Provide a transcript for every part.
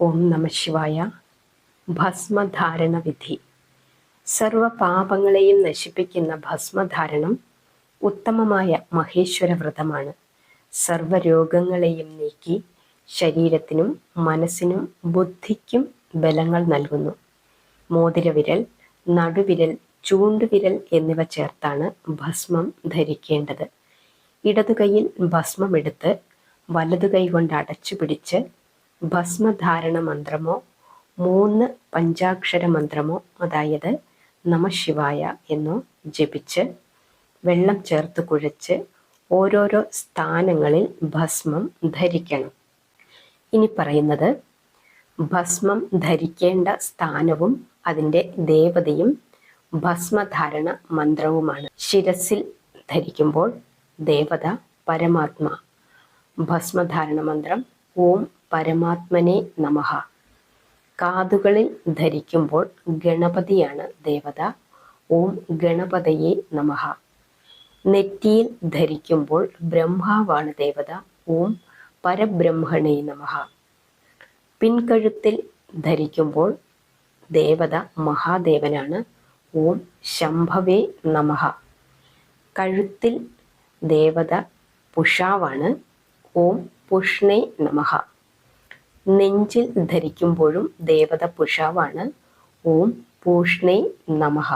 ഓം നമ ശിവായ. ഭസ്മധാരണ വിധി സർവ പാപങ്ങളെയും നശിപ്പിക്കുന്ന ഭസ്മധാരണം ഉത്തമമായ മഹേശ്വര വ്രതമാണ് സർവരോഗങ്ങളെയും നീക്കി ശരീരത്തിനും മനസ്സിനും ബുദ്ധിക്കും ബലങ്ങൾ നൽകുന്നു. മോതിരവിരൽ നടുവിരൽ ചൂണ്ടുവിരൽ എന്നിവ ചേർത്താണ് ഭസ്മം ധരിക്കേണ്ടത്. ഇടതുകൈയിൽ ഭസ്മം ഭസ്മമെടുത്ത് വലതുകൈ കൊണ്ട് അടച്ചു പിടിച്ച് ഭസ്മധാരണ മന്ത്രമോ മൂന്ന് പഞ്ചാക്ഷര മന്ത്രമോ അതായത് നമശിവായ എന്നോ ജപിച്ച് വെള്ളം ചേർത്ത് കുഴച്ച് ഓരോരോ സ്ഥാനങ്ങളിൽ ഭസ്മം ധരിക്കണം. ഇനി പറയുന്നത് ഭസ്മം ധരിക്കേണ്ട സ്ഥാനവും അതിന്റെ ദേവതയും ഭസ്മധാരണ മന്ത്രവുമാണ്. ശിരസിൽ ധരിക്കുമ്പോൾ ദേവത പരമാത്മ. ഭസ്മധാരണ മന്ത്രം ഓം പരമാത്മനെ നമഹ കാതുകളിൽ ധരിക്കുമ്പോൾ ഗണപതിയാണ് ദേവത. ഓം ഗണപതയെ നമഹ നെറ്റിയിൽ ധരിക്കുമ്പോൾ ബ്രഹ്മാവാണ് ദേവത. ഓം പരബ്രഹ്മണേ നമഹ പിൻകഴുത്തിൽ ധരിക്കുമ്പോൾ ദേവത മഹാദേവനാണ്. ഓം ശംഭവേ നമഹ കഴുത്തിൽ ദേവത പുഷാവാണ്. ഓം പുഷ്ണേ നമഃ. നെഞ്ചിൽ ധരിക്കുമ്പോഴും ദേവത പുഷാവാണ്. ഓം പൂഷ്ണേ നമഹ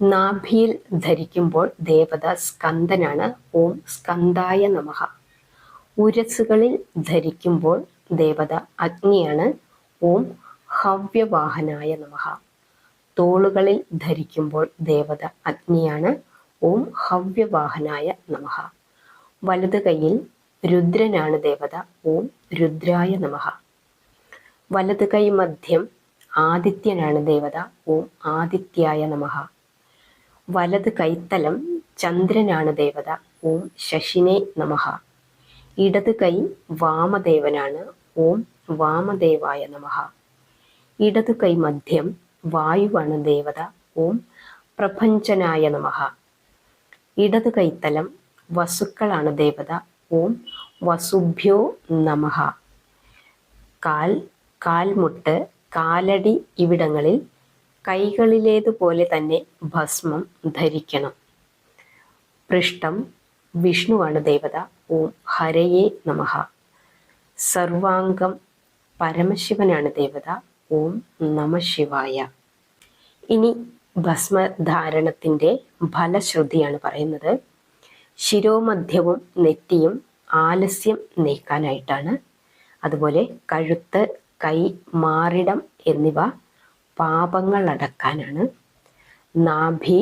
നാഭിയിൽ ധരിക്കുമ്പോൾ ദേവത സ്കന്ദനാണ്. ഓം സ്കന്ദായ നമഹ ഉരസുകളിൽ ധരിക്കുമ്പോൾ ദേവത അഗ്നിയാണ്. ഓം ഹവ്യവാഹനായ നമഹ തോളുകളിൽ ധരിക്കുമ്പോൾ ദേവത അഗ്നിയാണ്. ഓം ഹവ്യവാഹനായ നമഹ വലതു കൈയിൽ രുദ്രനാണ് ദേവത. ഓം രുദ്രായ നമഃ. വലത് കൈ മധ്യം ആദിത്യനാണ് ദേവത. ഓം ആദിത്യായ നമഃ. വലത് കൈത്തലം ചന്ദ്രനാണ് ദേവത. ഓം ശശിനെ നമഃ. ഇടത് കൈ വാമദേവനാണ്. ഓം വാമദേവായ നമഃ. ഇടതു കൈ മധ്യം വായുവാണ് ദേവത. ഓം പ്രപഞ്ചനായ നമഃ. ഇടത് കൈത്തലം വസുക്കളാണ് ദേവത. ഓം വസുഭ്യോ നമഃ. കാൽ കാൽമുട്ട് കാലടി ഇവിടങ്ങളിൽ കൈകളിലേതുപോലെ തന്നെ ഭസ്മം ധരിക്കണം. പൃഷ്ഠം വിഷ്ണുവാണ് ദേവത ഓം ഹരയെ നമഃ. സർവാംഗം പരമശിവനാണ് ദേവത ഓം നമ ശിവായ. ഇനി ഭസ്മധാരണത്തിന്റെ ഫലശ്രുതിയാണ് പറയുന്നത്. ശിരോമധ്യവും നെറ്റിയും ആലസ്യം നീക്കാനായിട്ടാണ്. അതുപോലെ കഴുത്ത് കൈ മാറിടം എന്നിവ പാപങ്ങൾ അടക്കാനാണ് നാഭി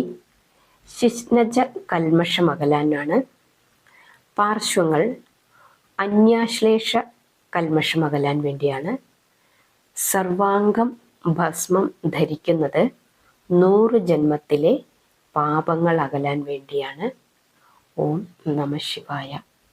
ശിഷ്ണജ കൽമഷമകലാനാണ്. പാർശ്വങ്ങൾ അന്യാശ്ലേഷ കൽമഷമകലാൻ വേണ്ടിയാണ്. സർവാംഗം ഭസ്മം ധരിക്കുന്നത് നൂറ് ജന്മത്തിലെ പാപങ്ങൾ അകലാൻ വേണ്ടിയാണ്. ഓം നമ ശിവായ